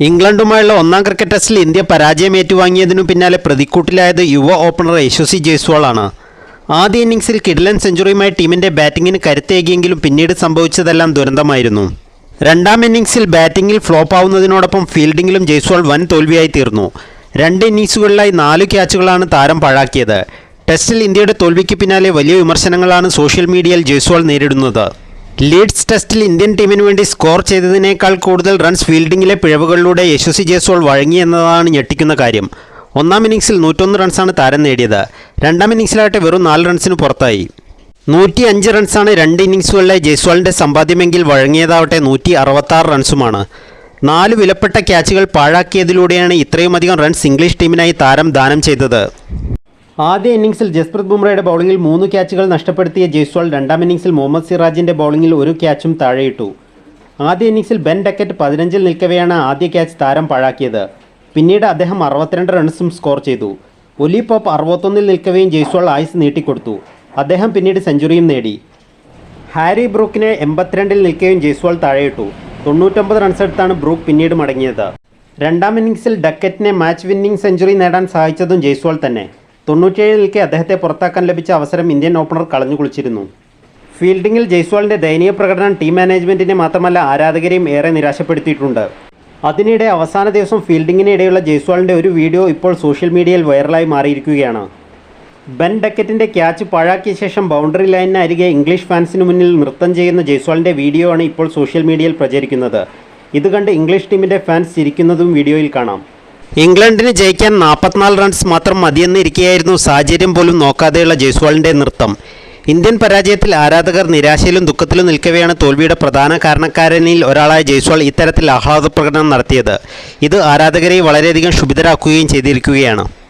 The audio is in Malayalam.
ഇംഗ്ലണ്ടുമായുള്ള ഒന്നാം ക്രിക്കറ്റ് ടെസ്റ്റിൽ ഇന്ത്യ പരാജയം ഏറ്റുവാങ്ങിയതിനു പിന്നാലെ പ്രതിക്കൂട്ടിലായത് യുവ ഓപ്പണർ യശസ്വി ജയ്സ്വാളാണ്. ആദ്യ ഇന്നിംഗ്സിൽ കിഡ്ലൻ സെഞ്ചുറിയുമായി ടീമിന്റെ ബാറ്റിംഗിന് കരുത്തേകിയെങ്കിലും പിന്നീട് സംഭവിച്ചതെല്ലാം ദുരന്തമായിരുന്നു. രണ്ടാം ഇന്നിംഗ്സിൽ ബാറ്റിംഗിൽ ഫ്ലോപ്പ് ആവുന്നതിനോടൊപ്പം ഫീൽഡിംഗിലും ജയ്സ്വാൾ വൻ തോൽവിയായി തീർന്നു. രണ്ട് ഇന്നിംഗ്സുകളിലായി നാല് ക്യാച്ചുകളാണ് താരം പാഴാക്കിയത്. ടെസ്റ്റിൽ ഇന്ത്യയുടെ തോൽവിക്ക് പിന്നാലെ വലിയ വിമർശനങ്ങളാണ് സോഷ്യൽ മീഡിയയിൽ ജയ്സ്വാൾ നേരിടുന്നത്. ലീഡ്സ് ടെസ്റ്റിൽ ഇന്ത്യൻ ടീമിന് വേണ്ടി സ്കോർ ചെയ്തതിനേക്കാൾ കൂടുതൽ റൺസ് ഫീൽഡിംഗിലെ പിഴവുകളിലൂടെ യശസ്വി വഴങ്ങി വഴങ്ങിയെന്നതാണ് ഞെട്ടിക്കുന്ന കാര്യം. ഒന്നാം ഇന്നിംഗ്സിൽ നൂറ്റൊന്ന് റൺസാണ് താരം നേടിയത്. രണ്ടാം ഇന്നിംഗ്സിലാകട്ടെ വെറും നാല് റൺസിന് പുറത്തായി. നൂറ്റി അഞ്ച് റൺസാണ് രണ്ട് ഇന്നിംഗ്സുകളിലെ ജയ്സ്വാളിന്റെ സമ്പാദ്യമെങ്കിൽ വഴങ്ങിയതാവട്ടെ നൂറ്റി അറുപത്താറ് റൺസുമാണ്. നാല് വിലപ്പെട്ട ക്യാച്ചുകൾ പാഴാക്കിയതിലൂടെയാണ് ഇത്രയുമധികം റൺസ് ഇംഗ്ലീഷ് ടീമിനായി താരം ദാനം ചെയ്തത്. ആദ്യ ഇന്നിംഗ്സിൽ ജസ്പ്രീത് ബുംറയുടെ ബൗളിംഗിൽ മൂന്ന് ക്യാച്ചുകൾ നഷ്ടപ്പെടുത്തിയ ജയ്സ്വാൾ രണ്ടാം ഇന്നിംഗ്സിൽ മുഹമ്മദ് സിറാജിന്റെ ബൗളിംഗിൽ ഒരു ക്യാച്ചും താഴെയിട്ടു. ആദ്യ ഇന്നിംഗ്സിൽ ബെൻ ഡക്കറ്റ് പതിനഞ്ചിൽ നിൽക്കവെയാണ് ആദ്യ ക്യാച്ച് താരം പാഴാക്കിയത്. പിന്നീട് അദ്ദേഹം അറുപത്തിരണ്ട് റൺസും സ്കോർ ചെയ്തു. ഒലി പോപ്പ് അറുപത്തൊന്നിൽ നിൽക്കവെയും ജയ്സ്വാൾ ആയുസ് നീട്ടിക്കൊടുത്തു. അദ്ദേഹം പിന്നീട് സെഞ്ചുറിയും നേടി. ഹാരി ബ്രൂക്കിനെ എൺപത്തിരണ്ടിൽ നിൽക്കുകയും ജയ്സ്വാൾ താഴെയിട്ടു. തൊണ്ണൂറ്റൊമ്പത് റൺസെടുത്താണ് ബ്രൂക്ക് പിന്നീട് മടങ്ങിയത്. രണ്ടാം ഇന്നിംഗ്സിൽ ഡക്കറ്റിനെ മാച്ച് വിന്നിംഗ് സെഞ്ചുറി നേടാൻ സഹായിച്ചതും ജയ്സ്വാൾ തന്നെ. തൊണ്ണൂറ്റിയേഴ് നിൽക്കെ അദ്ദേഹത്തെ പുറത്താക്കാൻ ലഭിച്ച അവസരം ഇന്ത്യൻ ഓപ്പണർ കളഞ്ഞു കുളിച്ചിരുന്നു. ഫീൽഡിംഗിൽ ജയ്സ്വാളിന്റെ ദയനീയ പ്രകടനം ടീം മാനേജ്മെന്റിനെ മാത്രമല്ല ആരാധകരെയും ഏറെ നിരാശപ്പെടുത്തിയിട്ടുണ്ട്. അതിനിടെ അവസാന ദിവസം ഫീൽഡിങ്ങിനിടെയുള്ള ജയ്സ്വാളിന്റെ ഒരു വീഡിയോ ഇപ്പോൾ സോഷ്യൽ മീഡിയയിൽ വൈറലായി മാറിയിരിക്കുകയാണ്. ബെൻ ഡക്കറ്റിന്റെ ക്യാച്ച് പാഴാക്കിയ ശേഷം ബൗണ്ടറി ലൈനിന് അരികെ ഇംഗ്ലീഷ് ഫാൻസിന് മുന്നിൽ നൃത്തം ചെയ്യുന്ന ജയ്സ്വാളിന്റെ വീഡിയോ ആണ് ഇപ്പോൾ സോഷ്യൽ മീഡിയയിൽ പ്രചരിക്കുന്നത്. ഇത് കണ്ട് ഇംഗ്ലീഷ് ടീമിന്റെ ഫാൻസ് ചിരിക്കുന്നതും വീഡിയോയിൽ കാണാം. ഇംഗ്ലണ്ടിന് ജയിക്കാൻ നാൽപ്പത്തിനാല് റൺസ് മാത്രം മതിയെന്നിരിക്കെയായിരുന്നു സാഹചര്യം പോലും നോക്കാതെയുള്ള ജയ്സ്വാളിന്റെ നൃത്തം. ഇന്ത്യൻ പരാജയത്തിൽ ആരാധകർ നിരാശയിലും ദുഃഖത്തിലും നിൽക്കവെയാണ് തോൽവിയുടെ പ്രധാന കാരണക്കാരനിൽ ഒരാളായ ജയ്സ്വാൾ ഇത്തരത്തിൽ ആഹ്ലാദ പ്രകടനം നടത്തിയത്. ഇത് ആരാധകരെ വളരെയധികം ക്ഷുഭിതരാക്കുകയും ചെയ്തിരിക്കുകയാണ്.